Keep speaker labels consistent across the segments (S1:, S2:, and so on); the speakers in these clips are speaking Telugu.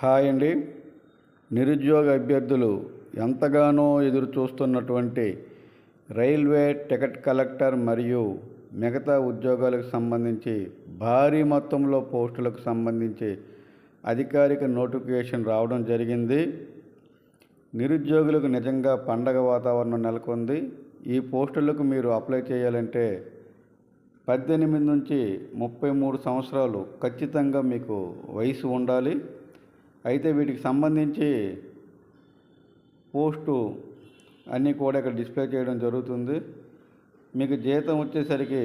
S1: హాయ్ అండి. నిరుద్యోగ అభ్యర్థులు ఎంతగానో ఎదురు చూస్తున్నటువంటి రైల్వే టికెట్ కలెక్టర్ మరియు మిగతా ఉద్యోగాలకు సంబంధించి భారీ మొత్తంలో పోస్టులకు సంబంధించి అధికారిక నోటిఫికేషన్ రావడం జరిగింది. నిరుద్యోగులకు నిజంగా పండగ వాతావరణం నెలకొంది. ఈ పోస్టులకు మీరు అప్లై చేయాలంటే పద్దెనిమిది నుంచి ముప్పై మూడు సంవత్సరాలు ఖచ్చితంగా మీకు వయసు ఉండాలి. అయితే వీటికి సంబంధించి పోస్టు అన్నీ కూడా ఇక్కడ డిస్ప్లే చేయడం జరుగుతుంది. మీకు జీతం వచ్చేసరికి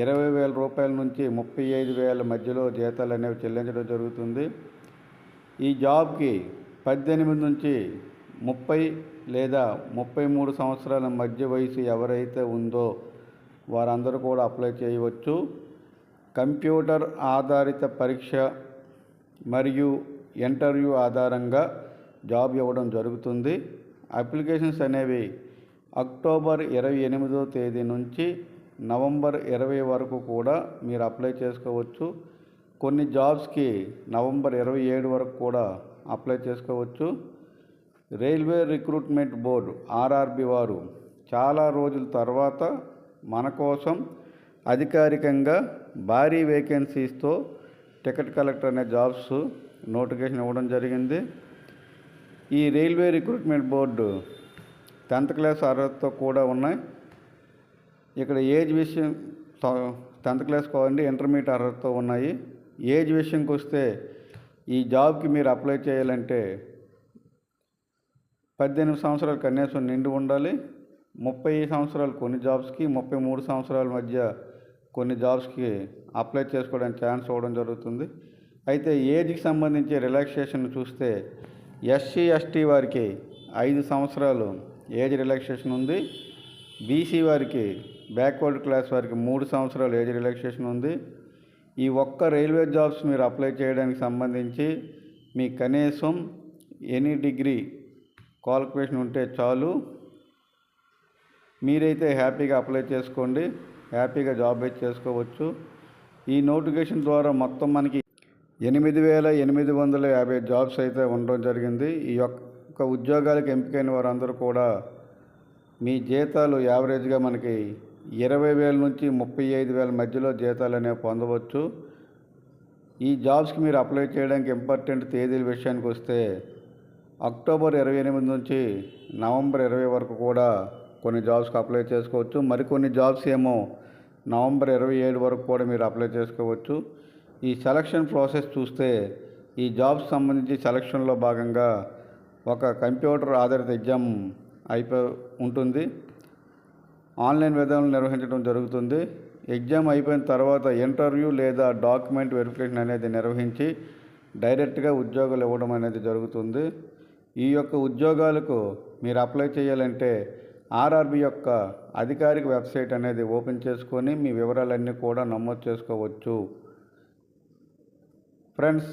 S1: ఇరవై వేల రూపాయల నుంచి ముప్పై ఐదు వేల మధ్యలో జీతాలు అనేవి చెల్లించడం జరుగుతుంది. ఈ జాబ్కి పద్దెనిమిది నుంచి ముప్పై లేదా ముప్పై మూడు సంవత్సరాల మధ్య వయసు ఎవరైతే ఉందో వారందరూ కూడా అప్లై చేయవచ్చు. కంప్యూటర్ ఆధారిత పరీక్ష మరియు ఇంటర్వ్యూ ఆధారంగా జాబ్ ఇవ్వడం జరుగుతుంది. అప్లికేషన్స్ అనేవి అక్టోబర్ ఇరవై ఎనిమిదో తేదీ నుంచి నవంబర్ ఇరవై వరకు కూడా మీరు అప్లై చేసుకోవచ్చు. కొన్ని జాబ్స్కి నవంబర్ ఇరవై ఏడు వరకు కూడా అప్లై చేసుకోవచ్చు. రైల్వే రిక్రూట్మెంట్ బోర్డు ఆర్ఆర్బి వారు చాలా రోజుల తర్వాత మన కోసం అధికారికంగా భారీ వేకెన్సీస్తో టికెట్ కలెక్టర్ అనే జాబ్స్ నోటిఫికేషన్ ఇవ్వడం జరిగింది. ఈ railway recruitment board tenth class అర్హతతో కూడా ఉన్నాయి. ఇక్కడ ఏజ్ విషయం టెన్త్ క్లాస్ కావాలండి ఇంటర్మీడియట్ అర్హతతో ఉన్నాయి. ఏజ్ విషయంకి వస్తే ఈ జాబ్కి మీరు అప్లై చేయాలంటే పద్దెనిమిది సంవత్సరాలు కనీసం నిండి ఉండాలి. ముప్పై సంవత్సరాలు కొన్ని జాబ్స్కి ముప్పై మూడు సంవత్సరాల మధ్య కొన్ని జాబ్స్కి అప్లై చేసుకోవడానికి ఛాన్స్ ఇవ్వడం జరుగుతుంది. అయితే ఏజ్కి సంబంధించి రిలాక్సేషన్ చూస్తే ఎస్సీ ఎస్టీ వారికి ఐదు సంవత్సరాలు ఏజ్ రిలాక్సేషన్ ఉంది. బీసీ వారికి బ్యాక్వర్డ్ క్లాస్ వారికి మూడు సంవత్సరాలు ఏజ్ రిలాక్సేషన్ ఉంది. ఈ ఒక్క రైల్వే జాబ్స్ మీరు అప్లై చేయడానికి సంబంధించి మీ కనీసం ఎనీ డిగ్రీ క్వాలిఫికేషన్ ఉంటే చాలు. మీరైతే హ్యాపీగా అప్లై చేసుకోండి. హ్యాపీగా జాబ్ అయితే చేసుకోవచ్చు. ఈ నోటిఫికేషన్ ద్వారా మొత్తం మనకి ఎనిమిది వేల ఎనిమిది వందల యాభై జాబ్స్ అయితే ఉండడం జరిగింది. ఈ యొక్క ఉద్యోగాలకు ఎంపికైన వారందరూ కూడా మీ జీతాలు యావరేజ్గా మనకి ఇరవై వేల నుంచి ముప్పై ఐదు వేల మధ్యలో జీతాలు అనేవి పొందవచ్చు. ఈ జాబ్స్కి మీరు అప్లై చేయడానికి ఇంపార్టెంట్ తేదీల విషయానికి వస్తే అక్టోబర్ ఇరవై ఎనిమిది నుంచి నవంబర్ ఇరవై వరకు కూడా కొన్ని జాబ్స్కి అప్లై చేసుకోవచ్చు. మరికొన్ని జాబ్స్ ఏమో నవంబర్ ఇరవై ఏడు వరకు కూడా మీరు అప్లై చేసుకోవచ్చు. ఈ సెలక్షన్ ప్రాసెస్ చూస్తే ఈ జాబ్స్ సంబంధించి సెలక్షన్లో భాగంగా ఒక కంప్యూటర్ ఆధారిత ఎగ్జామ్ అయిపో ఉంటుంది. ఆన్లైన్ విధానం నిర్వహించడం జరుగుతుంది. ఎగ్జామ్ అయిపోయిన తర్వాత ఇంటర్వ్యూ లేదా డాక్యుమెంట్ వెరిఫికేషన్ అనేది నిర్వహించి డైరెక్ట్గా ఉద్యోగాలు ఇవ్వడం అనేది జరుగుతుంది. ఈ యొక్క ఉద్యోగాలకు మీరు అప్లై చేయాలంటే ఆర్ఆర్బి యొక్క అధికారిక వెబ్సైట్ అనేది ఓపెన్ చేసుకొని మీ వివరాలన్నీ కూడా నమోదు చేసుకోవచ్చు. ఫ్రెండ్స్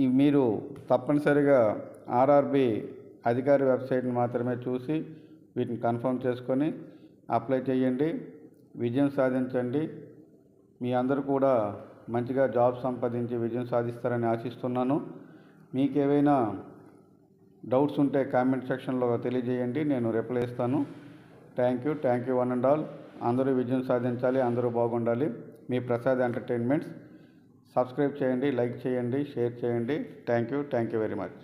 S1: ఈ మీరు తప్పనిసరిగా ఆర్ఆర్బి అధికారి వెబ్సైట్ని మాత్రమే చూసి వీటిని కన్ఫర్మ్ చేసుకొని అప్లై చేయండి విజయం సాధించండి. మీ అందరూ కూడా మంచిగా జాబ్ సంపాదించి విజయం సాధిస్తారని ఆశిస్తున్నాను. మీకు ఏవైనా డౌట్స్ ఉంటే కామెంట్ సెక్షన్లో తెలియజేయండి నేను రిప్లై ఇస్తాను. Thank you thank you one and all. అందరూ విజయం సాధించాలి అందరూ బాగుండాలి. మీ ప్రసాద్ ఎంటర్టైన్మెంట్స్. సబ్స్క్రైబ్ చేయండి లైక్ చేయండి షేర్ చేయండి. Thank you thank you very much